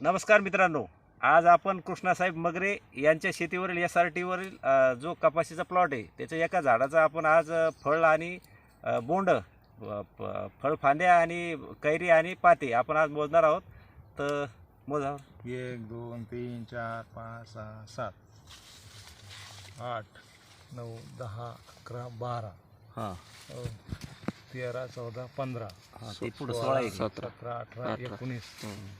नमस्कार मित्रांनो. आज आपण कृष्णासाहेब मगरे यांच्या शेतीवरील एस आर टीवरील जो कपाशीचा प्लॉट आहे त्याच्या एका झाडाचा आपण आज फळ आणि बोंड फळफांद्या आणि कैरी आणि पाते आपण आज मोजणार आहोत. तर मोजा. एक दोन तीन चार पाच सहा सात आठ नऊ दहा अकरा बारा. हां. अ, तेरा चौदा पंधरा. ते पुढं सोळा सतरा अठरा एकोणीस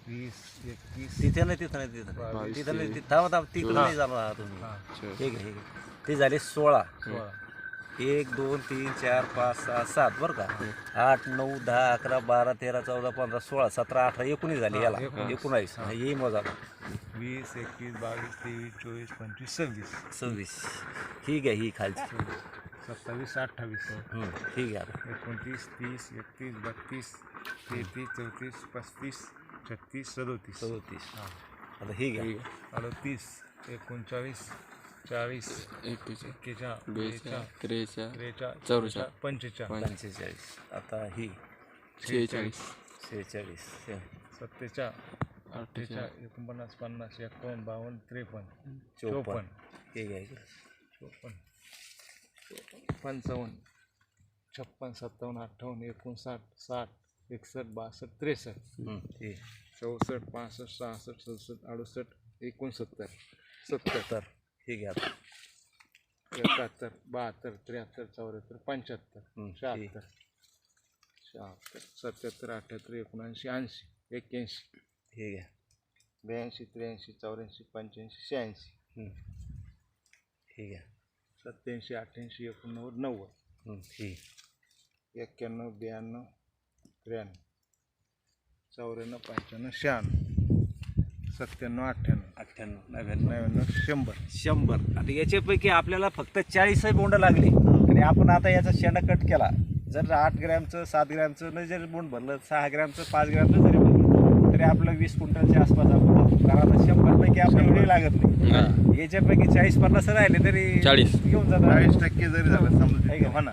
वीस एकवीस तिथे नाही तिथं नाही तिथं नाही. तिथं नाही तिथं थांबा थांबा. तिथं नाही हा तुम्ही. हा, ठीक आहे ठीक आहे. ते झाले सोळा. सोळा. एक दोन तीन चार पाच सहा सात बरं का? आठ नऊ दहा अकरा बारा तेरा चौदा पंधरा सोळा सतरा अठरा एकोणीस झाली याला. एकोणावीस हा, येई मोजा वीस एकवीस बावीस तेवीस चोवीस पंचवीस सव्वीस. सव्वीस. ठीक आहे ही खालची. सत्तावीस अठ्ठावीस. हम्म, ठीक आहे आता. एकोणतीस तीस एकतीस बत्तीस तेहतीस चौतीस पस्तीस छत्तीस सदोतीस. सदोतीस. आता ही घ्या अडतीस एकोणचाळीस चाळीस एकवीस एक्केचाळ बेचाळ त्रेचाळ त्रेचाळ चौवेचाळ पंचेचाळ पंचेचाळीस. आता ही. शेहेचाळीस. शेहेचाळीस. हे, सत्तेचाळ अठ्ठेचाळीस. अठ्ठेचाळ एकोणपन्नास पन्नास एकावन्न बावन्न त्रेपन्न चोपन्न. हे घ्या. चोपन्न. पंचावन्न छप्पन सत्तावन्न अठ्ठावन्न एकोणसाठ साठ एकसष्ट बासष्ट त्रेसष्ट. हे चौसष्ट पासष्ट सहासष्ट सदुसष्ट अडुसष्ट एकोणसत्तर. सत्तर तर हे घ्या. एकाहत्तर बहात्तर त्र्याहत्तर चौऱ्याहत्तर पंच्याहत्तर. शहात्तर. शहात्तर. सत्याहत्तर अठ्याहत्तर एकोणऐंशी ऐंशी एक्क्याऐंशी. हे घ्या. ब्याऐंशी त्र्याऐंशी चौऱ्याऐंशी पंच्याऐंशी शहाऐंशी. हे घ्या. सत्याऐंशी अठ्ठ्याऐंशी एकोणनव्वद नव्वद. हे एक्क्याण्णव ब्याण्णव त्र्याण्णव. चौऱ्याण्णव पंच्याण्णव शहाण्णव. सत्त्याण्णव अठ्ठ्याण्णव. अठ्ठ्याण्णव नव्याण्णव. नव्याण्णव शंभर. शंभर. आता याच्यापैकी आपल्याला फक्त चाळीसही बोंड लागले. आणि आपण आता याचा शेंडा कट केला. जर आठ ग्रॅमचं सात ग्रॅमचं न जरी बोंड भरलं सहा ग्रॅमचं पाच ग्रॅमचं जरी भरलं तरी आपलं वीस क्विंटलच्या आसपास आपण. कारण आता शंभरपैकी आपल्याला एवढे लागत नाही याच्यापैकी चाळीस पन्नास राहिले तरी चाळीस. घेऊन जातात चाळीस टक्के जरी झालं समजा आहे का? हो ना.